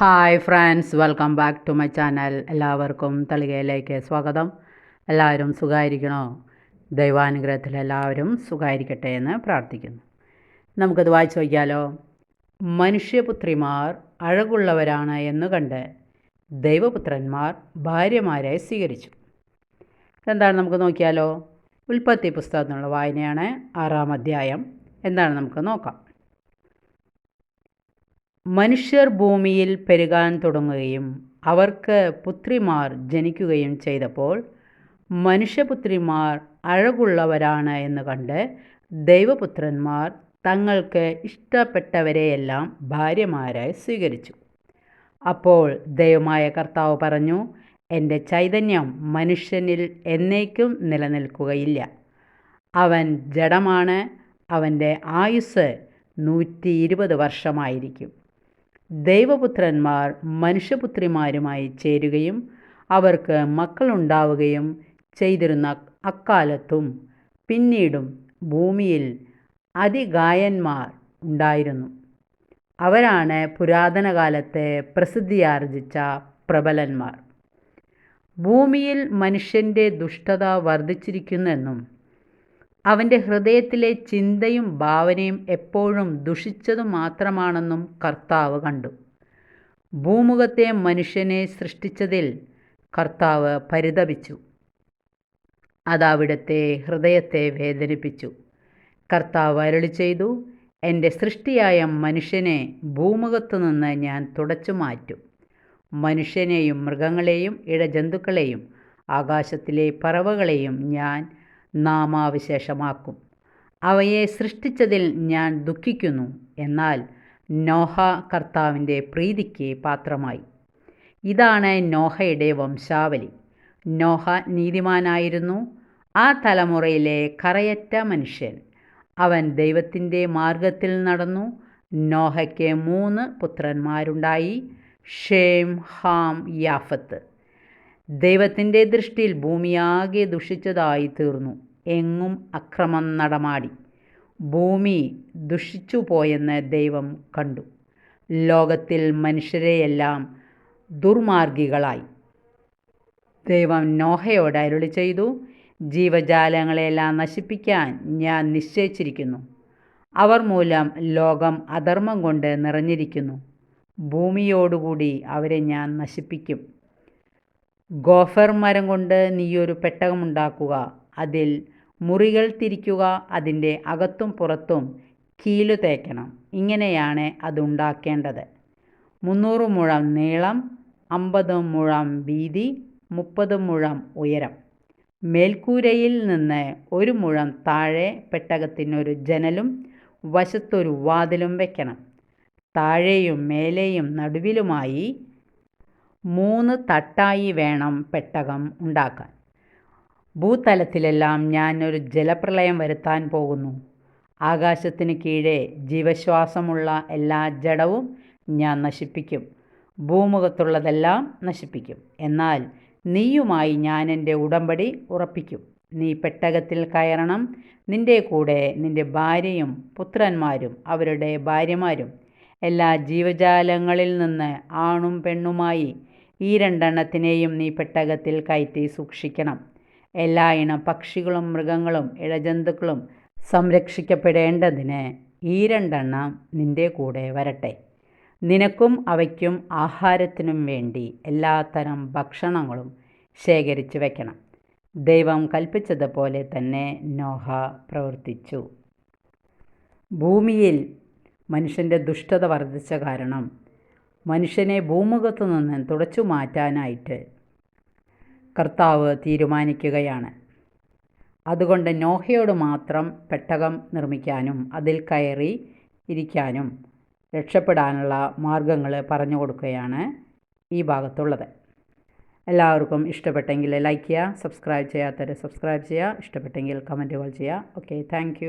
Hi friends welcome back to my channel എല്ലാവർക്കും തളികയിലേക്ക് സ്വാഗതം. എല്ലാവരും സുഖമായിരിക്കണോ ദൈവാനുഗ്രഹത്തിൽ എല്ലാവരും സുഖമായിരിക്കട്ടെ എന്ന് പ്രാർത്ഥിക്കുന്നു. നമുക്കത് വായിച്ചു നോക്കിയാലോ? മനുഷ്യപുത്രിമാർ അഴകുള്ളവരാണ് എന്ന് കണ്ട് ദൈവപുത്രന്മാർ ഭാര്യമാരെ സ്വീകരിച്ചു. എന്താണ് നമുക്ക് നോക്കിയാലോ? ഉൽപ്പത്തി പുസ്തകത്തിനുള്ള വായനയാണ് ആറാം അധ്യായം. എന്താണ് നമുക്ക് നോക്കാം. മനുഷ്യർ ഭൂമിയിൽ പെരുകാൻ തുടങ്ങുകയും അവർക്ക് പുത്രിമാർ ജനിക്കുകയും ചെയ്തപ്പോൾ മനുഷ്യപുത്രിമാർ അഴകുള്ളവരാണ് എന്ന് കണ്ട് ദൈവപുത്രന്മാർ തങ്ങൾക്ക് ഇഷ്ടപ്പെട്ടവരെയെല്ലാം ഭാര്യമാരായി സ്വീകരിച്ചു. അപ്പോൾ ദൈവമായ കർത്താവ് പറഞ്ഞു എന്റെ ചൈതന്യം മനുഷ്യനിൽ എന്നേക്കും നിലനിൽക്കുകയില്ല. അവൻ ജഡമാണ് അവന്റെ ആയുസ് നൂറ്റി ഇരുപത് വർഷമായിരിക്കും. ദൈവപുത്രന്മാർ മനുഷ്യപുത്രിമാരുമായി ചേരുകയും അവർക്ക് മക്കളുണ്ടാവുകയും ചെയ്തിരുന്ന അക്കാലത്തും പിന്നീടും ഭൂമിയിൽ അതിഗായന്മാർ ഉണ്ടായിരുന്നു. അവരാണ് പുരാതന കാലത്തെ പ്രസിദ്ധിയാർജിച്ച പ്രബലന്മാർ. ഭൂമിയിൽ മനുഷ്യന്റെ ദുഷ്ടത വർദ്ധിച്ചിരിക്കുന്നെന്നും അവന്റെ ഹൃദയത്തിലെ ചിന്തയും ഭാവനയും എപ്പോഴും ദുഷിച്ചതു മാത്രമാണെന്നും കർത്താവ് കണ്ടു. ഭൂമുഖത്തെ മനുഷ്യനെ സൃഷ്ടിച്ചതിൽ കർത്താവ് പരിതപിച്ചു. അതവിടുത്തെ ഹൃദയത്തെ വേദനിപ്പിച്ചു. കർത്താവ് അരളി ചെയ്തു എന്റെ സൃഷ്ടിയായ മനുഷ്യനെ ഭൂമുഖത്തു നിന്ന് ഞാൻ തുടച്ചു മാറ്റും. മനുഷ്യനെയും മൃഗങ്ങളെയും ഇഴജന്തുക്കളെയും ആകാശത്തിലെ പറവകളെയും ഞാൻ നാമാവിശേഷമാക്കും. അവയെ സൃഷ്ടിച്ചതിൽ ഞാൻ ദുഃഖിക്കുന്നു. എന്നാൽ നോഹ കർത്താവിന്റെ പ്രീതിക്ക് പാത്രമായി. ഇതാണ് നോഹയുടെ വംശാവലി. നോഹ നീതിമാനായിരുന്നു. ആ തലമുറയിലെ കറയറ്റ മനുഷ്യൻ. അവൻ ദൈവത്തിന്റെ മാർഗത്തിൽ നടന്നു. നോഹയ്ക്ക് മൂന്ന് പുത്രന്മാരുണ്ടായി. ഷേം ഹാം യാഫത്ത്. ദൈവത്തിന്റെ ദൃഷ്ടിയിൽ ഭൂമിയാകെ ദുഷിച്ചതായി തീർന്നു. എങ്ങും അക്രമം നടമാടി. ഭൂമി ദുഷിച്ചു പോയെന്ന് ദൈവം കണ്ടു. ലോകത്തിൽ മനുഷ്യരെയെല്ലാം ദുർമാർഗികളായി. ദൈവം നോഹയോട് അരുളി ചെയ്തു ജീവജാലങ്ങളെല്ലാം നശിപ്പിക്കാൻ ഞാൻ നിശ്ചയിച്ചിരിക്കുന്നു. അവർ മൂലം ലോകം അധർമ്മം കൊണ്ട് നിറഞ്ഞിരിക്കുന്നു. ഭൂമിയോടുകൂടി അവരെ ഞാൻ നശിപ്പിക്കും. ഗോഫർ മരം കൊണ്ട് നീയൊരു പെട്ടകമുണ്ടാക്കുക. അതിൽ മുറികൾ തിരിക്കുക അതിന്റെ അകത്തും പുറത്തും കീലു തേക്കണം. ഇങ്ങനെയാണ് അതുണ്ടാക്കേണ്ടത്. മുന്നൂറ് മുഴം നീളം അമ്പത് മുഴം വീതി മുപ്പത് മുഴം ഉയരം. മേൽക്കൂരയിൽ നിന്ന് ഒരു മുഴം താഴെ പെട്ടകത്തിനൊരു ജനലും വശത്തൊരു വാതിലും വയ്ക്കണം താഴെയും മേലെയും നടുവിലുമായി മൂന്ന് തട്ടായി വേണം പെട്ടകം ഉണ്ടാക്കാൻ. ഭൂതലത്തിലെല്ലാം ഞാൻ ഒരു ജലപ്രളയം വരുത്താൻ പോകുന്നു. ആകാശത്തിന് കീഴെ ജീവശ്വാസമുള്ള എല്ലാ ജഡവും ഞാൻ നശിപ്പിക്കും. ഭൂമുഖത്തുള്ളതെല്ലാം നശിപ്പിക്കും. എന്നാൽ നീയുമായി ഞാൻ എന്റെ ഉടമ്പടി ഉറപ്പിക്കും. നീ പെട്ടകത്തിൽ കയറണം. നിന്റെ കൂടെ നിന്റെ ഭാര്യയും പുത്രന്മാരും അവരുടെ ഭാര്യമാരും എല്ലാ ജീവജാലങ്ങളിൽ നിന്ന് ആണും പെണ്ണുമായി ഈ രണ്ടെണ്ണത്തിനെയും നീ പെട്ടകത്തിൽ കയറ്റി സൂക്ഷിക്കണം. എല്ലാ ഇണ പക്ഷികളും മൃഗങ്ങളും ഇഴജന്തുക്കളും സംരക്ഷിക്കപ്പെടേണ്ടതിന് ഈ രണ്ടെണ്ണം നിന്റെ കൂടെ വരട്ടെ. നിനക്കും അവയ്ക്കും ആഹാരത്തിനും വേണ്ടി എല്ലാത്തരം ഭക്ഷണങ്ങളും ശേഖരിച്ചു വയ്ക്കണം ദൈവം കൽപ്പിച്ചതുപോലെ തന്നെ നോഹ പ്രവർത്തിച്ചു. ഭൂമിയിൽ മനുഷ്യന്റെ ദുഷ്ടത വർദ്ധിച്ച കാരണം മനുഷ്യനെ ഭൂമുഖത്തു നിന്ന് തുടച്ചു മാറ്റാനായിട്ട് കർത്താവ് തീരുമാനിക്കുകയാണ്. അതുകൊണ്ട് നോഹയോട് മാത്രം പെട്ടകം നിർമ്മിക്കാനും അതിൽ കയറി ഇരിക്കാനും രക്ഷപ്പെടാനുള്ള മാർഗങ്ങൾ പറഞ്ഞു കൊടുക്കുകയാണ് ഈ ഭാഗത്തുള്ളത്. എല്ലാവർക്കും ഇഷ്ടപ്പെട്ടെങ്കിൽ ലൈക്ക് ചെയ്യുക സബ്സ്ക്രൈബ് ചെയ്യാത്തവർ സബ്സ്ക്രൈബ് ചെയ്യുക ഇഷ്ടപ്പെട്ടെങ്കിൽ കമന്റുകൾ ചെയ്യുക. Okay thank